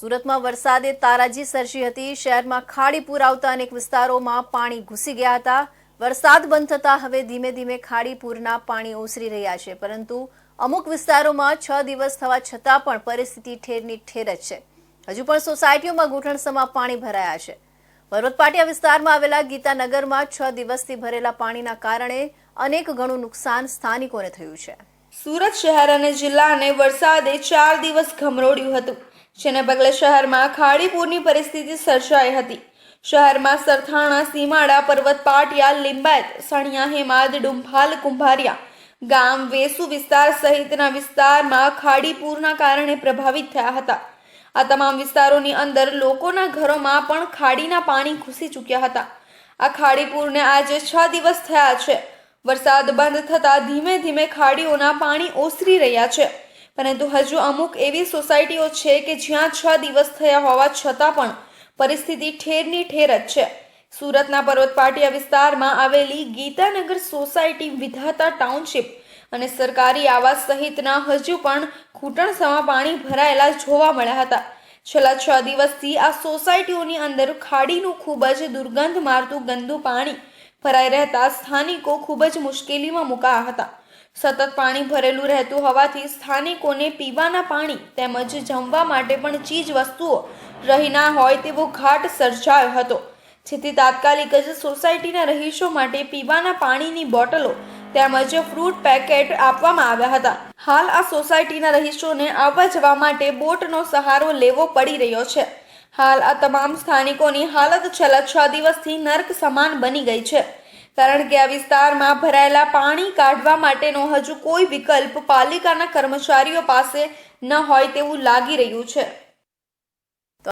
સુરતમાં વરસાદે તારાજી સર્જી હતી. શહેરમાં ખાડી પૂર આવતા અનેક વિસ્તારોમાં પાણી ઘૂસી ગયા હતા. વરસાદ બંધ થતા હવે ધીમે ધીમે ખાડી પૂરના પાણી ઓસરી રહ્યા છે. પરંતુ અમુક વિસ્તારોમાં છ દિવસ થવા છતાં પણ પરિસ્થિતિ ઠેરની ઠેર જ છે. હજુ પણ સોસાયટીઓમાં ઘૂંટણસમાં પાણી ભરાયા છે. પર્વતપાટિયા વિસ્તારમાં આવેલા ગીતાનગરમાં છ દિવસથી ભરેલા પાણીના કારણે અનેક ગણું નુકસાન સ્થાનિકોને થયું છે. સુરત શહેર અને જિલ્લાને વરસાદે ચાર દિવસ ઘમરોડ્યું હતું. જેને પગલે શહેરમાં ખાડીપૂરની પરિસ્થિતિ સર્જાઈ હતી. શહેરમાં સરથાણા, સીમાડા પર્વત પાટિયા લિંબાયત, સણિયા, હેમાદ, ડુંભાલ, કુંભારિયા ગામ, વેસુ વિસ્તાર સહિતના વિસ્તારમાં ખાડીપૂરના કારણે પ્રભાવિત થયા હતા. આ તમામ વિસ્તારોની અંદર લોકોના ઘરોમાં પણ ખાડીના પાણી ઘૂસી ચૂક્યા હતા. આ ખાડીપૂરને આજે છ દિવસ થયા છે. વરસાદ બંધ થતાં ધીમે ધીમે ખાડીઓના પાણી ઓસરી રહ્યા છે. પરંતુ હજુ અમુક એવી સોસાયટીઓ છે કે જ્યાં છ દિવસ થયા હોવા છતાં પણ પરિસ્થિતિ ઠેરની ઠેર જ છે. સુરતના પર્વતપાટિયા વિસ્તારમાં આવેલી ગીતાનગર સોસાયટી વિધાતા ટાઉનશીપ અને સરકારી આવાસ સહિતના હજુ પણ ઘૂંટણસમાં પાણી ભરાયેલા જોવા મળ્યા હતા. છેલ્લા છ દિવસથી આ સોસાયટીઓની અંદર ખાડીનું ખૂબ જ દુર્ગંધ મારતું ગંદુ પાણી ભરાઈ રહેતા સ્થાનિકો ખૂબ જ મુશ્કેલીમાં મુકાયા હતા. સતત પાણી ભરેલું રહેતું હોવાથી સ્થાનિકોને પીવાના પાણી તેમજ જમવા માટે પણ ચીજ વસ્તુઓ રહી ના હોય તેવો ઘાટ સર્જાયો હતો. જેથી તાત્કાલિક જ સોસાયટીના રહીશો માટે પીવાના પાણીની બોટલો તેમજ ફ્રૂટ પેકેટ આપવામાં આવ્યા હતા. હાલ આ સોસાયટીના રહીશોને આવવા જવા માટે બોટનો સહારો લેવો પડી રહ્યો છે. હાલ આ તમામ સ્થાનિકોની હાલત છેલ્લા છ દિવસથી નર્ક સમાન બની ગઈ છે. કારણ કે આ વિસ્તારમાં ભરાયેલા પાણી કાઢવા માટેનો હજુ કોઈ વિકલ્પ પાલિકાના કર્મચારીઓ પાસે ન હોય તેવું લાગી રહ્યું છે.